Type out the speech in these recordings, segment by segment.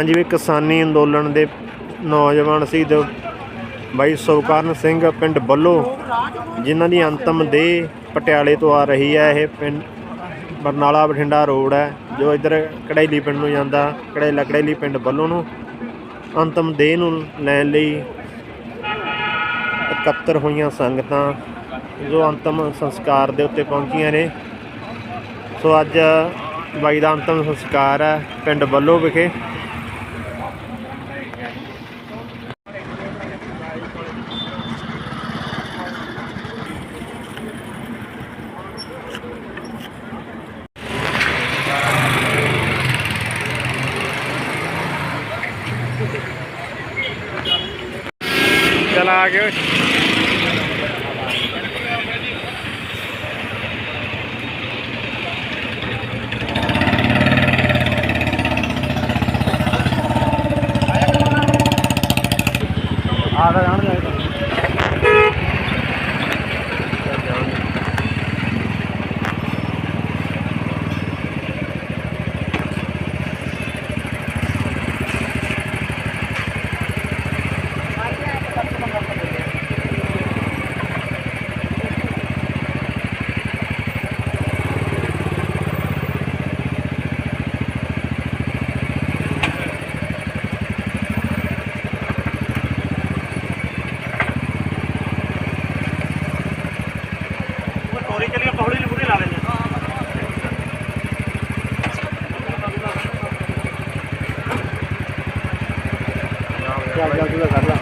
ਹਾਂਜੀ ਵੀ ਕਿਸਾਨੀ ਅੰਦੋਲਨ ਦੇ ਨੌਜਵਾਨ ਸੀ ਤੇ ਬਾਈ ਸੁਖਕਰਨ ਸਿੰਘ ਪਿੰਡ ਬੱਲੋ, ਜਿਨ੍ਹਾਂ ਦੀ ਅੰਤਮ ਦੇਹ ਪਟਿਆਲੇ ਤੋਂ ਆ ਰਹੀ ਹੈ, ਇਹ ਪਿੰਡ ਬਰਨਾਲਾ ਬਠਿੰਡਾ ਰੋਡ ਹੈ, ਜੋ ਇੱਧਰ ਕੜੈਲੀ ਪਿੰਡ ਨੂੰ ਜਾਂਦਾ, ਕੜੈਲਾ ਕੜੈਲੀ ਪਿੰਡ ਬੱਲੋ ਨੂੰ ਅੰਤਮ ਦੇਹ ਨੂੰ ਲੈਣ ਲਈ ਇਕੱਤਰ ਹੋਈਆਂ ਸੰਗਤਾਂ ਜੋ ਅੰਤਮ ਸੰਸਕਾਰ ਦੇ ਉੱਤੇ ਪਹੁੰਚੀਆਂ ਨੇ। ਸੋ ਅੱਜ ਬਾਈ ਦਾ ਅੰਤਮ ਸੰਸਕਾਰ ਹੈ ਪਿੰਡ ਬੱਲੋ ਵਿਖੇ। ਚਲਾ ਆ ਗਏ ਆ ਤਾਂ ਜਾਣ ਜਾਏ ਤੋਰੀ ਚਲੀ ਪਹੌੜੀ ਨੂੰ ਪੂਰੀ ਲਾ ਲੈਂਦੇ ਚੱਲ ਚੱਲ ਤੂੰ ਕਰ ਲਾ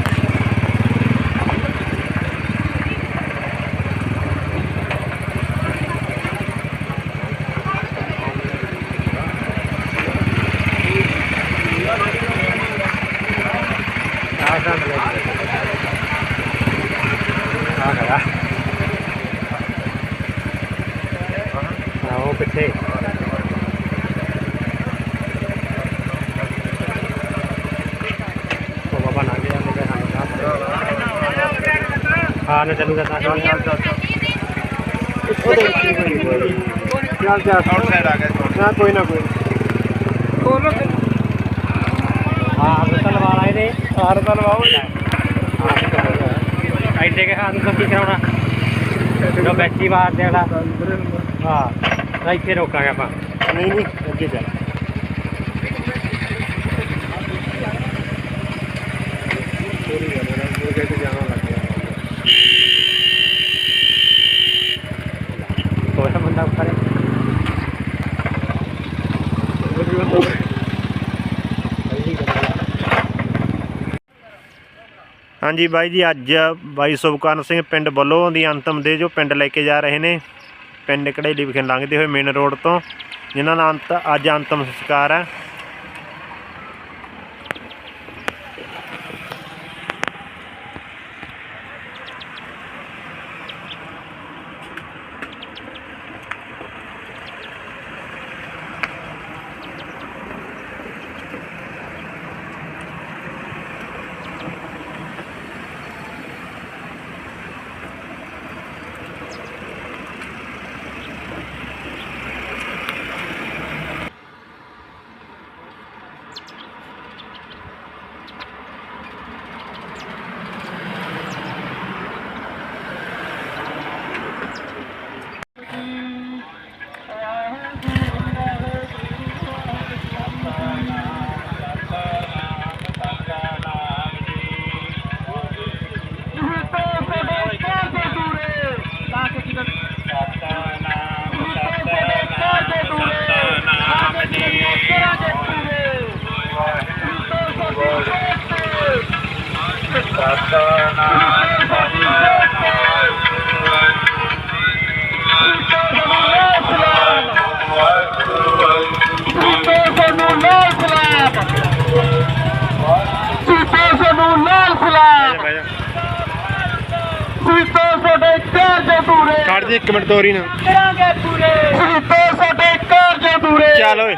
ਆ ਤਾਂ ਲੈ ਆ ਖੜਾ ਆਓ ਪਿੱਛੇ ਉਹ ਬਾਬਾ ਨਾ ਗਿਆ ਮੇਰੇ ਹੱਥ ਹਾਂ ਨਾ ਚੱਲੂਗਾ ਤਾਂ ਚੱਲ ਚੱਲ ਚੱਲ ਚੱਲ ਚੱਲ। ਆਊਟਸਾਈਡ ਆ ਗਿਆ ਨਾ ਕੋਈ ਨਾ ਕੋਈ ਹਾਂ ਹਰ ਲਵਾ ਲਾਏ ਦੇ ਹਰ ਤਾਂ ਲਵਾਓ। ਐਡੇ ਕੇ ਹੱਥ ਤੋਂ ਕੀ ਕਰਾਉਣਾ। ਜੋ ਬੈਠੀ ਬਾਹਰ ਦੇ ਵਾਲਾ ਹਾਂ ਇੱਥੇ ਰੋਕਾਂਗੇ ਆਪਾਂ। ਨਹੀਂ ਨਹੀਂ ਅੱਗੇ ਚੱਲ ਕੋਈ ਨਾ ਬੰਦਾ ਉੱਪਰ ਹਾਂਜੀ ਬਾਈ ਜੀ, ਅੱਜ ਬਾਈ ਸੁਭਕਰਨ ਸਿੰਘ ਪਿੰਡ ਬੱਲੋ ਦੀ ਅੰਤਮ ਦੇ ਜੋ ਪਿੰਡ ਲੈ ਕੇ ਜਾ ਰਹੇ ਨੇ, ਪਿੰਡ ਕੜੇਲੀ ਵਿਖੇ ਲੰਘਦੇ ਹੋਏ ਮੇਨ ਰੋਡ ਤੋਂ, ਜਿਨ੍ਹਾਂ ਦਾ ਅੰਤ, ਅੱਜ ਅੰਤਮ ਸੰਸਕਾਰ ਹੈ। ਕੱਢ ਦੇ ਇੱਕ ਮਿੰਟ ਤੋਰੀ ਨਾ। ਕਰਾਂਗੇ ਪੂਰੇ। ਤੇ ਸਾਡੇ ਕਾਰਜ ਦੂਰੇ ਚੱਲ ਓਏ।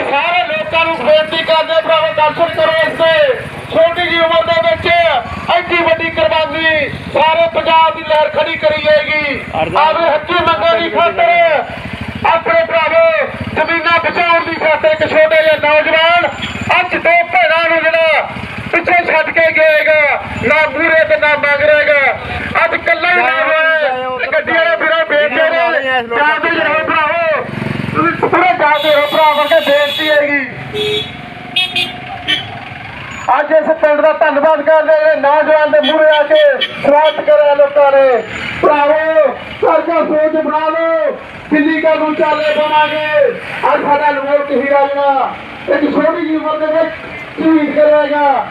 ਤੇ ਸਾਰੇ ਲੋਕਾਂ ਨੂੰ ਬੇਨਤੀ ਕਰਦੇ ਭਰਾਵੋ ਦਰਸ਼ਨ ਕਰੋ ਤੇ। ਛੋਟੀ ਜਿਹੀ ਉਮਰ ਦੇ ਵਿੱਚ ਐਡੀ ਵੱਡੀ ਕੁਰਬਾਨੀ ਸਾਰੇ ਪੰਜਾਬ ਦੀ ਲਹਿਰ ਖੜੀ ਕਰੀ ਜਾਏਗੀ। ਆਪਣੇ ਹੱਕੀ ਮੰਗਾਂ ਦੀ ਖਾਤਰ ਆਪਣੇ ਭਰਾਵੋ ਜ਼ਮੀਨਾਂ ਬਚਾਉਣ ਦੀ ਖਾਤਰ ਇੱਕ ਛੋਟੇ ਜਿਹੇ ਨੌਜਵਾਨ ਅੱਜ ਦੋ ਭੈਣਾਂ ਨੂੰ ਜਿਹੜਾ ਪਿੱਛੇ ਛੱਡ ਕੇ ਗਿਏਗਾ ਨਾ ਮੂਰੇ ਤੇ ਨਾ ਮਗਰ ਰਹੇਗਾ ਅੱਜ ਕੱਲਾ ਹੀ ਨਾ ਹੋਇਆ ਗੱਡੀ ਵਾਲੇ ਵੀਰੋ ਬੇਟੇ ਨੇ ਜਾਂਦੇ ਰਹੋ ਭਰਾਵੋ ਤੁਸੀਂ ਪੂਰੇ ਜਾਂਦੇ ਰਹੋ ਭਰਾ ਵਰਗੇ ਬੇਨਤੀ ਹੈਗੀ ਅੱਜ ਇਸ ਪਿੰਡ ਦਾ ਧੰਨਵਾਦ ਕਰਦੇ ਨੇ ਨੌਜਵਾਨ ਦੇ ਮੂਹਰੇ ਆ ਕੇ ਸਵਾਗਤ ਕਰਿਆ ਲੋਕਾਂ ਨੇ। ਭਰਾਵੋ ਸਰਕਾ ਸੋਚ ਬਣਾ ਲਓ ਦਿੱਲੀ ਕਾ ਨੂੰ ਚਾਲੇ ਬਣਾਗੇ। ਅੱਜ ਸਾਡਾ ਲੋਕ ਹੀਰਾ ਜਿਹੜਾ, ਇੱਕ ਛੋਟੀ ਜਿਹੀ ਉਮਰ ਦੇ ਵਿੱਚ ਸ਼ਹੀਦ ਕਰੇਗਾ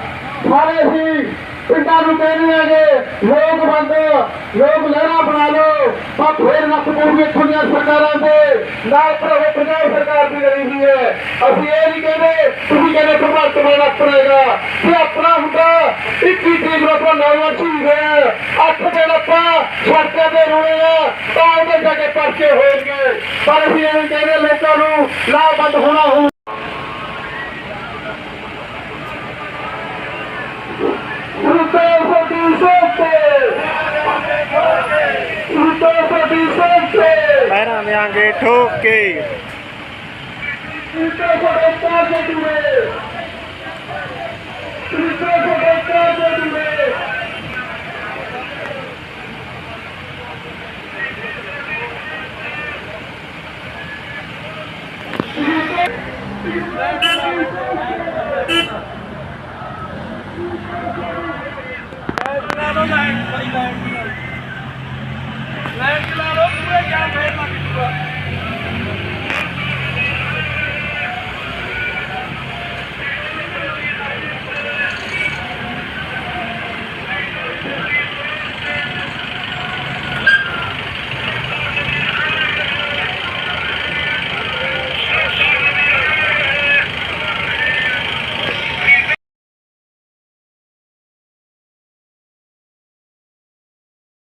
ਸਾਰੇ ਅਸੀਂ ਪਿੰਡਾਂ ਨੂੰ ਕਹਿੰਦੇ ਲੋਕ ਬੰਦ, ਲੋਕ ਲਹਿਰਾ ਬਣਾ ਲਓ, ਪਰ ਫੇਰ ਨੱਕ ਮੂੰਹ ਇੱਥੋਂ ਸਰਕਾਰਾਂ ਦੇ ਨਾਲ ਭਰਾਵੋ, ਪੰਜਾਬ ਸਰਕਾਰ ਦੀ ਰਹੀ ਹੈ। ਅਸੀਂ ਇਹ ਨਹੀਂ ਕਹਿੰਦੇ, ਤੁਸੀਂ ਕਹਿੰਦੇ ਭਗਵੰਤ ਮਾਨ ਆਪਣੇਗਾ ਤੇ ਆਪਣਾ ਹੁੰਦਾ 21 ਤਰੀਕ ਨੂੰ ਆਪਣਾ ਨੌਜਵਾਨ ਸ਼ਹੀਦ ਹੋਇਆ ਅੱਠ ਦਿਨ ਆਪਾਂ ਸੜਕਾਂ ਤੇ ਰੋਏ ਆ। ਤਾਂ ਉਹਦੇ ਜਾ ਕੇ ਪਰਚੇ ਹੋਣਗੇ ਪਰ ਅਸੀਂ ਨਹੀਂ ਕਹਿੰਦੇ ਲੋਕਾਂ ਨੂੰ ਲਾਭਬੰਦ ਹੋਣਾ ਹੋਊ। Lutar por Vicente! Lutar por Vicente! ਪੈਰਾਂ ਦੇਾਂਗੇ ਠੋਕ ਕੇ। Lutar por ਲਾ ਲਓ ਲਾਈਟ ਲਾਈਟ। ਲਾ ਲਓ ਪੂਰੇ ਜਾਮ